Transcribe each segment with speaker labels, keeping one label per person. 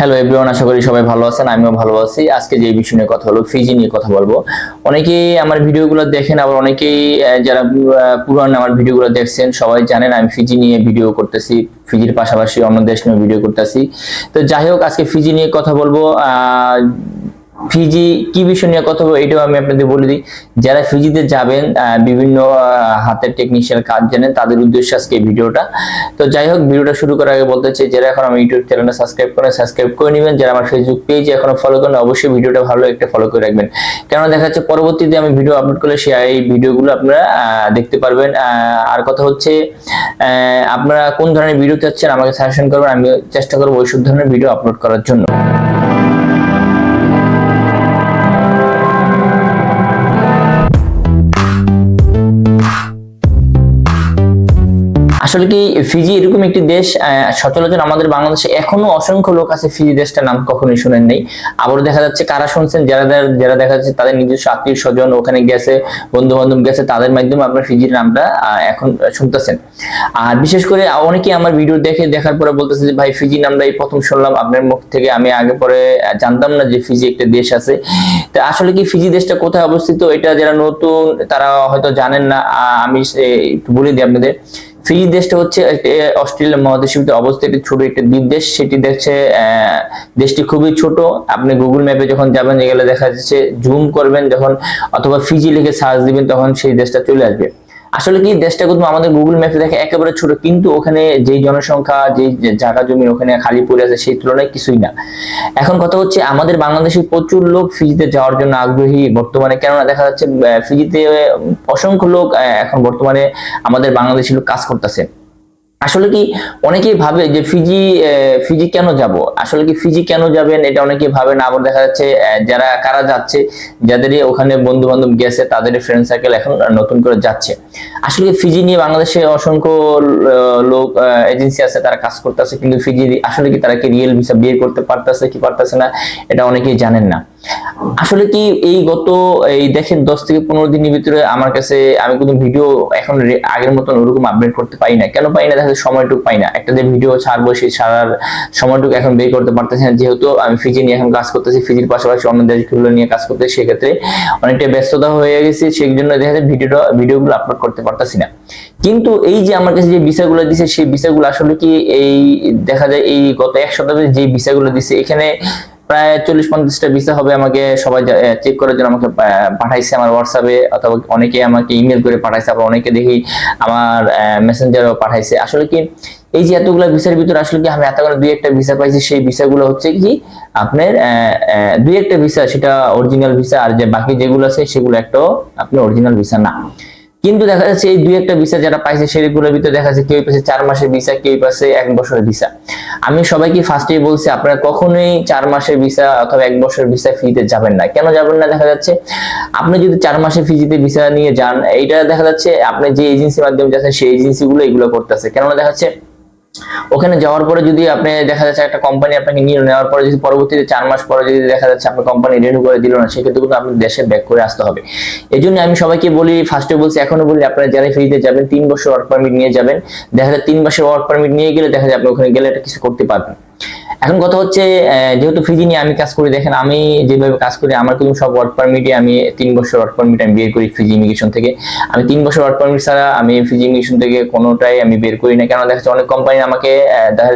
Speaker 1: Hello everyone আশা করি সবাই ভালো আছেন, আমিও ভালো আছি। আজকে যে বিষয় নিয়ে কথা হলো ফিজি নিয়ে কথা বলব। অনেকেই আমার ভিডিওগুলো দেখেন, আবার অনেকেই যারা পুরান আমার ভিডিওগুলো দেখছেন, সবাই জানেন আমি ফিজি নিয়ে ভিডিও করতেছি ফিজির পাশাপাশি অন্য দেশ নিয়ে ভিডিও করতেছি। তো যাই হোক, আজকে ফিজি নিয়ে কথা বলব। ফিজি কি বিষয় নিয়ে কথা বলব এটাও আমি আপনাদের বলে দিই। যারা ফিজিতে যাবেন বিভিন্ন হাতের টেকনিশিয়াল কাজ জানেন, তাদের উদ্দেশ্যে আজকে ভিডিওটা। তো যাই হোক, ভিডিওটা শুরু করার আগে বলতে চাই, যারা এখন আমার ইউটিউব চ্যানেলটা সাবস্ক্রাইব করেন সাবস্ক্রাইব করে নেবেন। যারা আমার ফেসবুক পেজ এখনও ফলো করেন, অবশ্যই ভিডিওটা ভালো একটা ফলো করে রাখবেন। কেননা দেখা যাচ্ছে পরবর্তীতে আমি ভিডিও আপলোড করলে সে এই ভিডিওগুলো আপনারা দেখতে পারবেন। আর কথা হচ্ছে আপনারা কোন ধরনের ভিডিও চাচ্ছেন আমাকে সাজেশন করবেন আমি চেষ্টা করব ওইসব ধরনের ভিডিও আপলোড করার জন্য। আসলে কি ফিজি এরকম একটি দেশ সচরাচর আমাদের বাংলাদেশে এখনও অসংখ্য লোক আছে ফিজি দেশটার নাম কখনোই শুনেন নাই। আবারও দেখা যাচ্ছে কারা শুনছেন, যারা যারা- দেখা যাচ্ছে তাদের নিজস্ব আত্মীয় স্বজন ওখানে গেছে বন্ধু বান্ধব গেছে, তাদের মাধ্যমে আপনার ফিজির নামটা এখন শুনতেছেন। আর বিশেষ করে অনেকেই আমার ভিডিও দেখে, দেখার পরে বলতেছে যে, ভাই ফিজি নামটা এই প্রথম শুনলাম, আপনার মুখ থেকে আমি আগে পরে জানতাম না যে ফিজি একটা দেশ আছে। তা আসলে কি ফিজি দেশটা কোথায় অবস্থিত? এটা যারা নতুন, তারা হয়তো জানেন না। আমি একটু বলে দিই আপনাদের। ফিজি দেশটা হচ্ছে অস্ট্রেলিয়া মহাদেশের ভিতরে অবস্থিত একটি ছোট একটি দ্বীপ দেশ। সেটি দেখছে দেশটি খুবই ছোট। আপনি গুগল ম্যাপে যখন যাবেন গেলে দেখা যাচ্ছে জুম করবেন যখন, অথবা ফিজি লিখে সার্চ দিবেন, তখন সেই দেশটা চলে আসবে। আসলে কি, দেশটা কিন্তু আমাদের গুগল ম্যাপে দেখে একেবারে ছোট, কিন্তু ওখানে যে জনসংখ্যা যে জায়গা জমি ওখানে খালি পড়ে আছে, সেই তুলনায় কিছুই না। এখন কথা হচ্ছে, আমাদের বাংলাদেশে প্রচুর লোক ফিজিতে যাওয়ার জন্য আগ্রহী বর্তমানে, কেননা দেখা যাচ্ছে ফিজিতে অসংখ্য লোক এখন বর্তমানে আমাদের বাংলাদেশি লোক কাজ করতেছে। আসলে কি অনেকেই ভাবে যে ফিজি ফিজি কেন যাব? আসলে কি ফিজি কেন যাবেন? এটা অনেকেই ভাবে না। আবার দেখা যাচ্ছে যারা, কারা যাচ্ছে যাদের ওখানে বন্ধু বান্ধব গেছে, তাদের ফ্রেন্ড সার্কেল এখন নতুন করে যাচ্ছে। আসলে ফিজি নিয়ে বাংলাদেশে অসংখ্য লোক এজেন্সি আছে, তারা কাজ করতেছে। কিন্তু ফিজি আসলে কি তারা কি রিয়েল ভিসা বিয়ে করতে পারতেছে, কি পারতেছে না, এটা অনেকেই জানেন না। আসলে কি এই গত, এই দেখেন, দশ থেকে পনেরো দিনের ভিতরে আমার কাছে আমি কোনো ভিডিও এখন আগের মতন ওরকম আপডেট করতে পারি না। কেন পাই না? দেখা সময়টুকু পাই না। একটা যে ভিডিও ছাড়বো সেই ছাড়ার সময়টুকু এখন বের করতে পারতেছি না। যেহেতু আমি ফিজি নিয়ে এখন কাজ করতেছি ফিজির পাশাপাশি অন্য দেশগুলো নিয়ে কাজ করতেছি সেক্ষেত্রে অনেকটা ব্যস্ততা হয়ে গেছে। সেই জন্য দেখা যাচ্ছে ভিডিওটা ভিডিওগুলো আপলোড করতে পারতেছি না। কিন্তু এই যে আমার কাছে যে ভিসাগুলো দিছে, সেই ভিসাগুলো আসলে কি এই, দেখা যায় এই গত এক সপ্তাহে যে ভিসাগুলো দিছে, এখানে প্রায় চল্লিশ পঞ্চাশটা ভিসা হবে আমাকে সবাই চেক করার জন্য আমাকে পাঠাইছে আমার হোয়াটসঅ্যাপে অথবা অনেকে আমাকে ইমেল করে পাঠাইছে, আবার অনেকে দেখি আমার মেসেঞ্জারও পাঠাইছে। আসলে কি, এই যে এতগুলো ভিসার ভিতরে আসলে কি আমি এতগুলো দুই একটা ভিসা পাইছি, সেই ভিসাগুলো হচ্ছে কি, আপনার দুই একটা ভিসা সেটা অরিজিনাল ভিসা আর যে বাকি যেগুলো আছে, সেগুলো একটা আপনার অরিজিনাল ভিসা না। কিন্তু দেখা যাচ্ছে এই দুই একটা ভিসা যারা পাইছে, সেগুলোর ভিতরে দেখা যাচ্ছে কেউ পাইছে চার মাসের ভিসা কেউ পাইছে এক বছরের ভিসা। আমি সবাইকে ফার্স্টেই বলছি, আপনারা কখনোই চার মাসের ভিসা অথবা এক বছরের ভিসা ফিতে যাবেন না। কেন যাবেন না দেখা যাচ্ছে? আপনি যদি চার মাসের ফিজিতে ভিসা নিয়ে যান, এইটা দেখা যাচ্ছে আপনি যে এজেন্সির মাধ্যমে যাচ্ছেন, সেই এজেন্সিগুলো এগুলো করতেছে। কেননা দেখা যাচ্ছে ওখানে যাওয়ার পরে যদি আপনি দেখা যাচ্ছে একটা কোম্পানি আপনাকে নিয়ে নেওয়ার পরে যদি পরবর্তীতে চার মাস পরে যদি দেখা যাচ্ছে আপনার কোম্পানি রিনিউ করে দিল না, সেক্ষেত্রে কিন্তু আপনি দেশে ব্যাক করে আসতে হবে। এই জন্য আমি সবাইকে বলি ফার্স্টে বলছি এখনও বলি, আপনারা যারা ফ্রিতে যাবেন, তিন বছর ওয়ার্ক পারমিট নিয়ে যাবেন। দেখা যায় তিন বছর ওয়ার্ক পারমিট নিয়ে গেলে দেখা যায় আপনি ওখানে গেলে একটা কিছু করতে পারবেন। এখন কথা হচ্ছে যেহেতু ফিজি নিয়ে আমি কাজ করি, দেখেন আমি যেভাবে কাজ করি, আমার কিন্তু সব ওয়ার্ক পারমিটে আমি তিন বছর ওয়ার্ক পারমিট আমি বের করি ফিজি ইমিগ্রেশন থেকে। আমি তিন বছর ওয়ার্ক পারমিট ছাড়া আমি ফিজি ইমিগ্রেশন থেকে কোনোটাই আমি বের করি না। কেন দেখা যাচ্ছে অনেক কোম্পানি আমাকে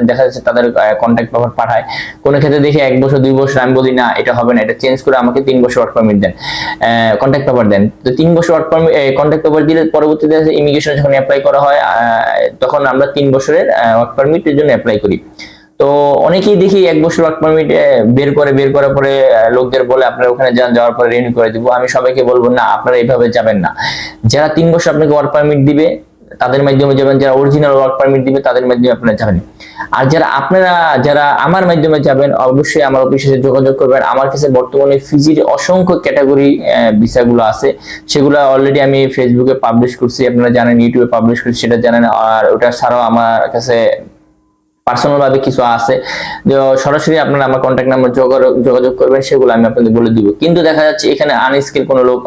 Speaker 1: দেখা- যাচ্ছে তাদের কন্ট্যাক্ট পেপার পাঠায়। কোনো ক্ষেত্রে দেখি এক বছর, দুই বছর আমি বলি, না, এটা হবে না, এটা চেঞ্জ করে আমাকে তিন বছর ওয়ার্ক পারমিট দেন। কন্ট্যাক্ট পেপার দেন। তো তিন বছর ওয়ার্ক পারমিট কন্ট্যাক্ট পেপার দিলে পরবর্তীতে ইমিগ্রেশন যখন অ্যাপ্লাই করা হয় তখন আমরা তিন বছরের ওয়ার্ক পারমিটের জন্য অ্যাপ্লাই করি। তো অনেকেই দেখি এক বছর ওয়ার্ক পারমিট বের করে, বের করার পরে লোকদের বলে, আপনারা ওখানে যান, যাওয়ার পরে রিনিউ করে দিব। আমি সবাইকে বলব, না, আপনারা এইভাবে যাবেন না। যারা তিন বছর আপনাকে ওয়ার্ক পারমিট দিবে, তাদের মাধ্যমে যাবেন। যারা অরিজিনাল ওয়ার্ক পারমিট দিবে, তাদের মাধ্যমে আপনারা যাবেন। আর যারা আপনারা, যারা আমার মাধ্যমে যাবেন, অবশ্যই আমার অফিসে যোগাযোগ করবেন। আমার কাছে বর্তমানে ফিজির অসংখ্য ক্যাটাগরি ভিসাগুলো আছে। সেগুলো অলরেডি আমি ফেসবুকে পাবলিশ করছি। আপনারা জানেন ইউটিউবে পাবলিশ করছি, সেটা জানেন। আর ওটা ছাড়াও আমার কাছে পার্সোনাল ভাবে কিছু আছে যে সরাসরি আপনারা আমার কন্ট্যাক্ট নাম্বার যোগাযোগ করবেন, সেগুলো আমি আপনাদের বলে দিব। কিন্তু দেখা যাচ্ছে এখানে আনস্কিল কোনো লোক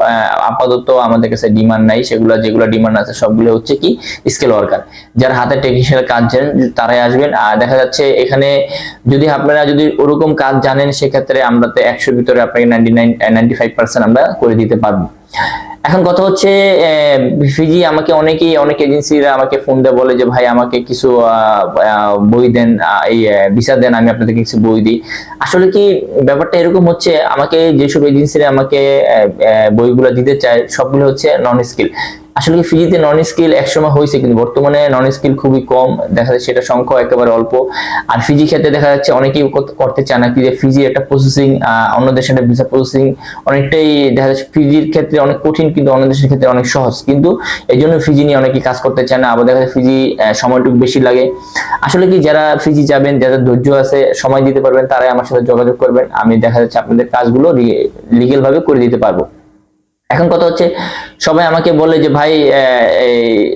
Speaker 1: আপাতত আমাদের কাছে ডিমান্ড নাই, সেগুলো, যেগুলো ডিমান্ড আছে, সবগুলো হচ্ছে কি স্কিল ওয়ার্কার যারা হাতে টেকনিশিয়াল কাজ জানেন, তারাই আসবেন। আর দেখা যাচ্ছে এখানে যদি আপনারা যদি ওরকম কাজ জানেন, সেক্ষেত্রে আমরা তো একশোর ভিতরে আপনাকে ninety nine ninety five percent আমরা করে দিতে পারব। এখন কথা হচ্ছে ফিজি আমাকে অনেকেই, অনেক এজেন্সিরা আমাকে ফোন দিয়ে বলে যে, ভাই, আমাকে কিছু বই দেন এই ভিসা দেন, আমি আপনাদেরকে কিছু বই দিই। আসলে কি ব্যাপারটা এরকম হচ্ছে, আমাকে যেসব এজেন্সিরা আমাকে বইগুলো দিতে চায়, সবগুলো হচ্ছে নন স্কিল আসলে কি ফিজিতে নন স্কিল একসময় হয়েছে কিন্তু বর্তমানে নন স্কিল খুবই কম, দেখা যাচ্ছে সেটা সংখ্যা একেবারে অল্প। আর ফিজি ক্ষেত্রে দেখা যাচ্ছে অনেকেই করতে চায় না কি যে ফিজি একটা প্রসেসিং অন্য দেশের একটা ভিসা প্রসেসিং অনেকটাই দেখা যাচ্ছে ফিজির ক্ষেত্রে অনেক কঠিন কিন্তু অন্য দেশের ক্ষেত্রে অনেক সহজ। কিন্তু এই জন্য ফিজি নিয়ে অনেকেই কাজ করতে চায় না, আবার দেখা যাচ্ছে ফিজি সময়টুকু বেশি লাগে। আসলে কি যারা ফিজি যাবেন, যাদের ধৈর্য আছে, সময় দিতে পারবেন, তারাই আমার সাথে যোগাযোগ করবেন। আমি দেখা যাচ্ছে আপনাদের কাজগুলো লিগেল ভাবে করে দিতে পারব। এখন কথা হচ্ছে, সবাই আমাকে বলে যে, ভাই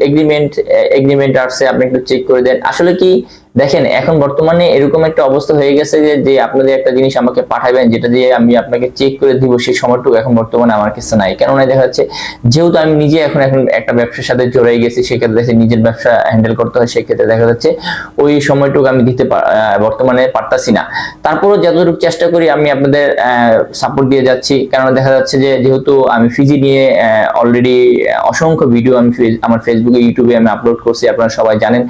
Speaker 1: এগ্রিমেন্ট এগ্রিমেন্ট আসছে, আপনি একটু চেক করে দেন। আসলে কি দেখেন, এখন বর্তমানে এরকম একটা অবস্থা হয়ে গেছে যে যে আপনাদের একটা জিনিস আমাকে পাঠাবেন, যেটা দিয়ে আমি আপনাকে চেক করে দিব সেই সময়টুকু এখন বর্তমানে আমার কাছে নাই। কেননা দেখা যাচ্ছে, যেহেতু আমি নিজে এখন এখন একটা ব্যবসার সাথে জড়াই গেছি, সেক্ষেত্রে যাচ্ছে নিজের ব্যবসা হ্যান্ডেল করতে হয়, সেক্ষেত্রে দেখা যাচ্ছে ওই সময়টুকু আমি দিতে বর্তমানে পারতাছি না। তারপরও যতটুকু চেষ্টা করি, আমি আপনাদের সাপোর্ট দিয়ে যাচ্ছি। কেননা দেখা যাচ্ছে যে, যেহেতু আমি ফিজি নিয়ে অলরেডি অসংখ্য ভিডিও আমি আমার ফেসবুকে ইউটিউবে আমি আপলোড করছি, আপনারা সবাই জানেন।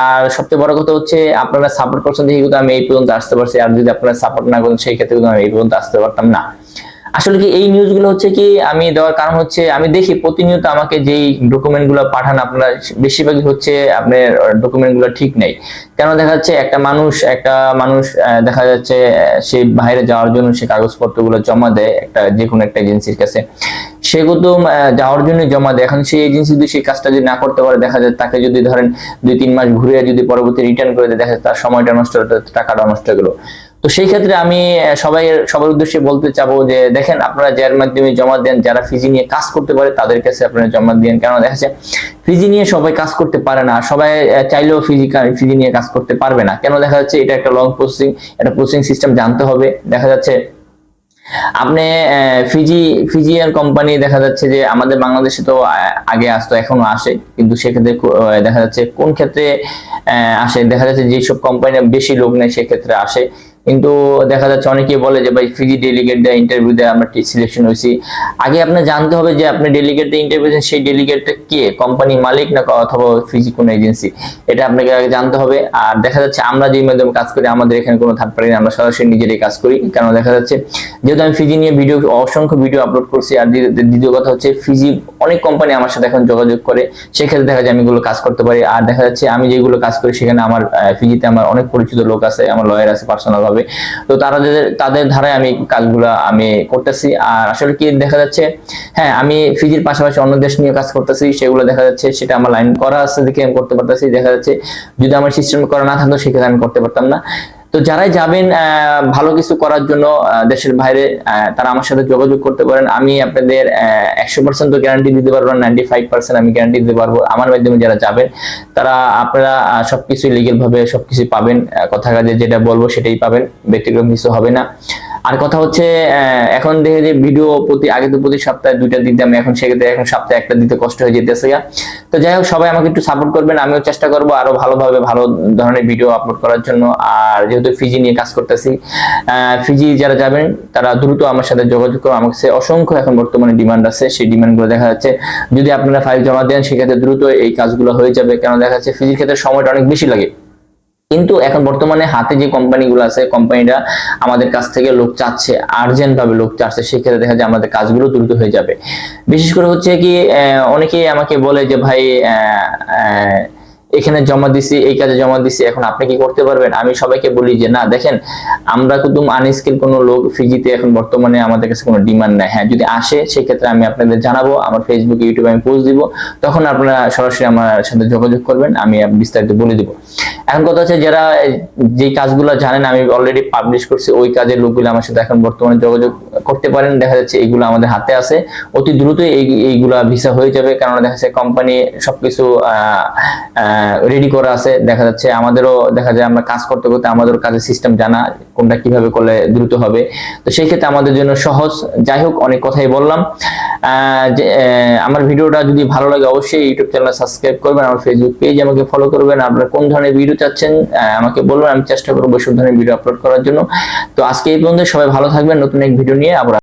Speaker 1: আর সবচেয়ে বড় কথা হচ্ছে আপনারা সাপোর্ট করছেন দেখে কিন্তু আমি এই পর্যন্ত আসতে পারছি। আর যদি আপনারা সাপোর্ট না করেন, সেই ক্ষেত্রে কিন্তু আমি এই পর্যন্ত আসতে পারতাম না। আসলে কি এই নিউজগুলো হচ্ছে কি, আমি দেওয়ার কারণ হচ্ছে, আমি দেখি প্রতিনিয়ত আমাকে যেই ডকুমেন্টগুলো পাঠান, আপনারা বেশিরভাগই হচ্ছে আপনার ডকুমেন্টগুলো ঠিক নেই। কেন দেখা যাচ্ছে একটা মানুষ একটা মানুষ দেখা যাচ্ছে, সে বাইরে যাওয়ার জন্য সে কাগজপত্রগুলো জমা দেয় একটা যে কোনো একটা এজেন্সির কাছে। সেগুলো যাওয়ার জন্য জমা দেয়। এখন সেই এজেন্সি যদি সেই কাজটা যদি না করতে পারে, দেখা যায় তাকে যদি ধরেন দুই তিন মাস ঘুরে যদি পরবর্তী রিটার্ন করে দেয়, দেখা যায় তার সময়টা নষ্ট টাকাটা নষ্ট গেলো। তো সেই ক্ষেত্রে আমি সবাই, সবার উদ্দেশ্যে বলতে চাবো যে, দেখেন আপনারা যার মাধ্যমে জমা দেন, যারা ফিজি নিয়ে কাজ করতে পারে, তাদের কাছে আপনারা জমা দেন। কেন দেখা যাচ্ছে ফিজি নিয়ে সবাই কাজ করতে পারে না, সবাই চাইলেও ফিজি ফিজি নিয়ে কাজ করতে পারবে না। কেন দেখা যাচ্ছে এটা একটা লং প্রসেসিং একটা প্রসেসিং সিস্টেম জানতে হবে। দেখা যাচ্ছে আপনি ফিজি ফিজিয়ার কোম্পানি দেখা যাচ্ছে যে আমাদের বাংলাদেশে তো আগে আসতো, এখনও আসে। কিন্তু সেক্ষেত্রে দেখা যাচ্ছে কোন ক্ষেত্রে আসে। দেখা যাচ্ছে যেসব কোম্পানি বেশি লোক নেয়, সেক্ষেত্রে আসে। কিন্তু দেখা যাচ্ছে অনেকেই বলে যে, ভাই ফিজি ডেলিগেট দেয় ইন্টারভিউ দেয় আমরা সিলেকশন হয়েছি। আগে আপনার জানতে হবে যে, আপনি ডেলিগেট দিয়ে ইন্টারভিউ সেই ডেলিগেটটা কে? কোম্পানি মালিক না অথবা ফিজি কোনো এজেন্সি এটা আপনাকে আগে জানতে হবে। আর দেখা যাচ্ছে আমরা যেই মাধ্যমে কাজ করি, আমাদের এখানে কোনো থার্ড পার্টি আমরা সরাসরি নিজেরাই কাজ করি। কারণ দেখা যাচ্ছে, যেহেতু আমি ফিজি নিয়ে ভিডিও অসংখ্য ভিডিও আপলোড করছি, আর দ্বিতীয় কথা হচ্ছে ফিজি অনেক কোম্পানি আমার সাথে এখন যোগাযোগ করে। সেক্ষেত্রে দেখা যায় আমি এগুলো কাজ করতে পারি। আর দেখা যাচ্ছে, আমি যেগুলো কাজ করি, সেখানে আমার ফিজিতে আমার অনেক পরিচিত লোক আছে, আমার লয়ার আছে পার্সোনাল ভাবে তো তারা তাদের ধারায় আমি কাজগুলো আমি করতেছি। আর আসলে কি দেখা যাচ্ছে হ্যাঁ আমি ফিজির পাশাপাশি অন্য দেশ নিয়ে কাজ করতেছি, সেগুলো দেখা যাচ্ছে, সেটা আমার লাইন করা আছে দেখে আমি করতে পারতেছি। দেখা যাচ্ছে, যদি আমার সিস্টেম করা না থাকতো, সেক্ষেত্রে আমি করতে পারতাম না। তো যারাই যাবেন ভালো কিছু করার জন্য দেশের বাইরে তারা আমার সাথে যোগাযোগ করতে পারেন। আমি আপনাদের একশো পার্সেন্ট তো গ্যারান্টি দিতে পারব নাইনটি ফাইভ পার্সেন্ট আমি গ্যারান্টি দিতে পারব। আমার মাধ্যমে যারা যাবেন, তারা, আপনারা সবকিছু লিগেল ভাবে সবকিছু পাবেন। কথা কাজে যেটা বলব সেটাই পাবেন। ব্যতিক্রম কিছু হবে না। আর কথা হচ্ছে এখন দেখে যে ভিডিও প্রতি, আগে তো প্রতি সপ্তাহে দুইটা দিতাম, এখন সেক্ষেত্রে এখন সপ্তাহে একটা দিতে কষ্ট হয়ে যেতেছে। তো যাই হোক, সবাই আমাকে একটু সাপোর্ট করবেন, আমিও চেষ্টা করব আরও ভালোভাবে ভালো ধরনের ভিডিও আপলোড করার জন্য। আর যেহেতু ফিজি নিয়ে কাজ করতেছি ফিজি যারা যাবেন, তারা দ্রুত আমার সাথে যোগাযোগ করুন আমার কাছে অসংখ্য এখন বর্তমানে ডিমান্ড আছে, সেই ডিমান্ডগুলো দেখা যাচ্ছে। যদি আপনারা ফাইল জমা দেন, সেক্ষেত্রে দ্রুত এই কাজগুলো হয়ে যাবে। কেন দেখা যাচ্ছে ফিজির ক্ষেত্রে সময়টা অনেক বেশি লাগে। কিন্তু এখন বর্তমানে হাতে যে কোম্পানিগুলো আছে কোম্পানিটা আমাদের কাছ থেকে লোক চাচ্ছে আর্জেন্ট ভাবে লোক চাচ্ছে, সেক্ষেত্রে দেখা যায় আমাদের কাজগুলো দ্রুত হয়ে যাবে। বিশেষ করে হচ্ছে কি অনেকেই আমাকে বলে যে, ভাই এখানে জমা দিছি, এই কাজে জমা দিছি, এখন আপনি কি করতে পারবেন? আমি সবাইকে বলি যে, না, দেখেন, আমরা কিন্তু আনস্কিল কোনো লোক, ফিজিতে এখন বর্তমানে আমাদের কাছে কোনো ডিমান্ড নাই। হ্যাঁ যদি আসে, সেক্ষেত্রে আমি আপনাদের জানাব, আমার ফেসবুক ইউটিউবে আমি পোস্ট দিব, তখন আপনারা সরাসরি আমার সাথে যোগাযোগ করবেন, আমি বিস্তারিত বলে দিব। এখন কথা হচ্ছে যারা যে কাজগুলো জানেন, আমি অলরেডি পাবলিশ করছি, ওই কাজের লোকগুলো আমার সাথে এখন বর্তমানে যোগাযোগ করতে পারেন। দেখা যাচ্ছে এইগুলো আমাদের হাতে আছে। অতি দ্রুতই এই, এইগুলা ভিসা হয়ে যাবে, কারণ দেখা যাচ্ছে কোম্পানি সবকিছু রেডি করা আছে। দেখা যাচ্ছে আমাদেরও, দেখা যায় আমরা কাজ করতে করতে আমাদের কাজের সিস্টেম জানা, কোনটা কীভাবে করলে দ্রুত হবে। তো সেই ক্ষেত্রে আমাদের জন্য সহজ। যাই হোক, অনেক কথাই বললাম। আমার ভিডিওটা যদি ভালো লাগে, অবশ্যই ইউটিউব চ্যানেল সাবস্ক্রাইব করবেন, আমার ফেসবুক পেজ আমাকে ফলো করবেন। আপনারা কোন ধরনের ভিডিও চাচ্ছেন আমাকে বলবেন, আমি চেষ্টা করব সব ধরনের ভিডিও আপলোড করার জন্য। তো আজকে এই পর্যন্ত সবাই ভালো থাকবেন, নতুন এক ভিডিও নিয়ে আবার